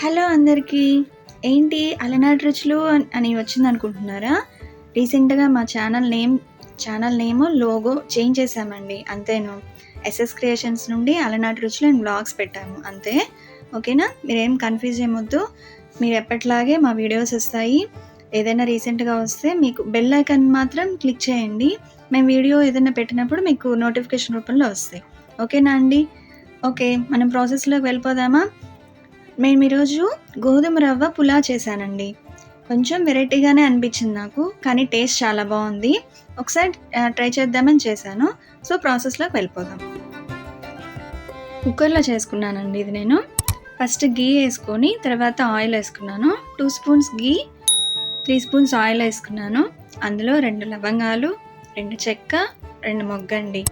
Hello అందరికీ. ఏంటి అలనాటి రుచులు అని వచ్చింది అనుకుంటున్నారా రీసెంట్గా మా channel name channel name logo change చేశామండి. అంతేను. ఎస్ఎస్ క్రియేషన్స్ నుండి అలనాటి రుచులు అండ్ బ్లాగ్స్ పెట్టాము. అంతే. ఓకేనా? మీరేం కన్ఫ్యూజ్ ఏమొద్దు. మీరు ఎప్పట్లాగే మా వీడియోస్ వస్తాయి. ఏదైనా రీసెంట్గా వస్తే మీకు బెల్ ఐకాన్ మాత్రం క్లిక్ చేయండి. మేము వీడియో ఏదైనా పెట్టినప్పుడు మీకు నోటిఫికేషన్ రూపంలో వస్తాయి. ఓకేనా అండి? ఓకే. మనం ప్రాసెస్లోకి వెళ్ళిపోదామా? మేము ఈరోజు గోధుమ రవ్వ పులా చేశానండి. కొంచెం వెరైటీగానే అనిపించింది నాకు కానీ టేస్ట్ చాలా బాగుంది. ఒకసారి ట్రై చేద్దామని చేశాను. సో ప్రాసెస్లోకి వెళ్ళిపోదాం. కుక్కర్లో చేసుకున్నానండి ఇది నేను. ఫస్ట్ గీ వేసుకొని తర్వాత ఆయిల్ వేసుకున్నాను. Two spoons ghee three spoons oil వేసుకున్నాను. అందులో రెండు లవంగాలు రెండు చెక్క రెండు మొగ్గండి.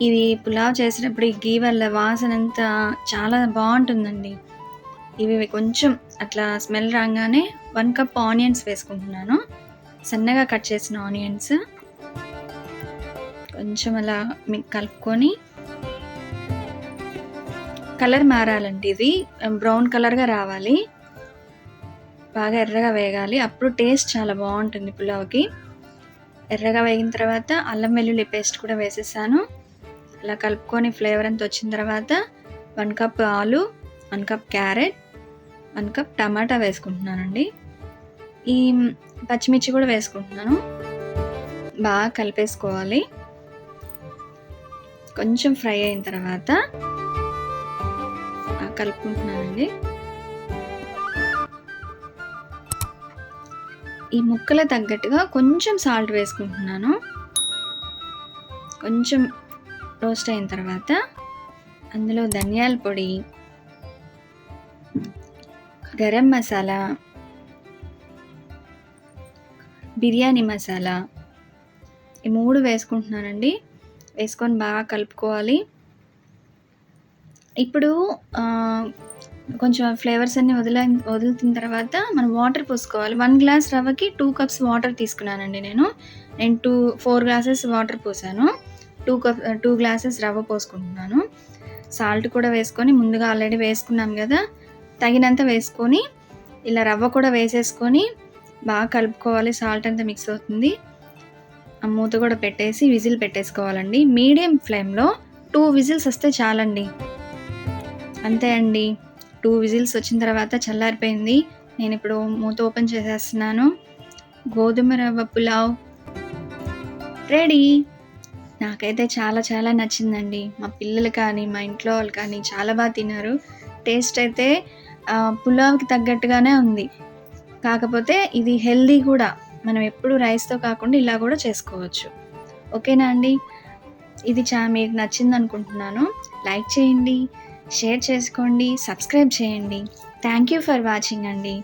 ఇది పులావ్ చేసినప్పుడు ఈ గీ వల్ల వాసన అంతా చాలా బాగుంటుందండి. ఇవి కొంచెం అట్లా స్మెల్ రాగానే వన్ కప్ ఆనియన్స్ వేసుకుంటున్నాను. సన్నగా కట్ చేసిన ఆనియన్స్. కొంచెం అలా మీకు కలుపుకొని కలర్ మారాలండి ఇది. బ్రౌన్ కలర్గా రావాలి. బాగా ఎర్రగా వేగాలి. అప్పుడు టేస్ట్ చాలా బాగుంటుంది పులావ్కి. ఎర్రగా వేగిన తర్వాత అల్లం వెల్లుల్లి పేస్ట్ కూడా వేసేసాను. ఇలా కలుపుకొని ఫ్లేవర్ అంతా వచ్చిన తర్వాత one cup aloo one cup carrot one cup tomato వేసుకుంటున్నానండి. ఈ పచ్చిమిర్చి కూడా వేసుకుంటున్నాను. బాగా కలిపేసుకోవాలి. కొంచెం ఫ్రై అయిన తర్వాత కలుపుకుంటున్నానండి. ఈ ముక్కల తగ్గట్టుగా కొంచెం సాల్ట్ వేసుకుంటున్నాను. కొంచెం రోస్ట్ అయిన తర్వాత అందులో ధనియాల పొడి గరం మసాలా బిర్యానీ మసాలా ఈ మూడు వేసుకుంటున్నానండి. వేసుకొని బాగా కలుపుకోవాలి. ఇప్పుడు కొంచెం ఫ్లేవర్స్ అన్ని వదిల వదులుతున్న తర్వాత మనం వాటర్ పోసుకోవాలి. వన్ గ్లాస్ రవ్వకి టూ కప్స్ వాటర్ తీసుకున్నానండి నేను. నేను టూ ఫోర్ గ్లాసెస్ వాటర్ పోసాను. టూ కప్ టూ గ్లాసెస్ రవ్వ పోసుకుంటున్నాను. సాల్ట్ కూడా వేసుకొని ముందుగా ఆల్రెడీ వేసుకున్నాం కదా తగినంత వేసుకొని ఇలా రవ్వ కూడా వేసేసుకొని బాగా కలుపుకోవాలి. సాల్ట్ అంతా మిక్స్ అవుతుంది. ఆ మూత కూడా పెట్టేసి విజిల్ పెట్టేసుకోవాలండి. మీడియం ఫ్లేమ్లో టూ విజిల్స్ వస్తే చాలండి. అంతే అండి. టూ విజిల్స్ వచ్చిన తర్వాత చల్లారిపోయింది. నేను ఇప్పుడు మూత ఓపెన్ చేసేస్తున్నాను. గోధుమ రవ్వ పులావ్ రెడీ. నాకైతే చాలా చాలా నచ్చిందండి. మా పిల్లలు కానీ మా ఇంట్లో వాళ్ళు కానీ చాలా బాగా తిన్నారు. టేస్ట్ అయితే పులావ్కి తగ్గట్టుగానే ఉంది. కాకపోతే ఇది హెల్దీ కూడా. మనం ఎప్పుడు రైస్తో కాకుండా ఇలా కూడా చేసుకోవచ్చు. ఓకేనా అండి? ఇది చా మీకు నచ్చింది అనుకుంటున్నాను. లైక్ చేయండి షేర్ చేసుకోండి సబ్స్క్రైబ్ చేయండి. థ్యాంక్ యూ ఫర్ వాచింగ్ అండి.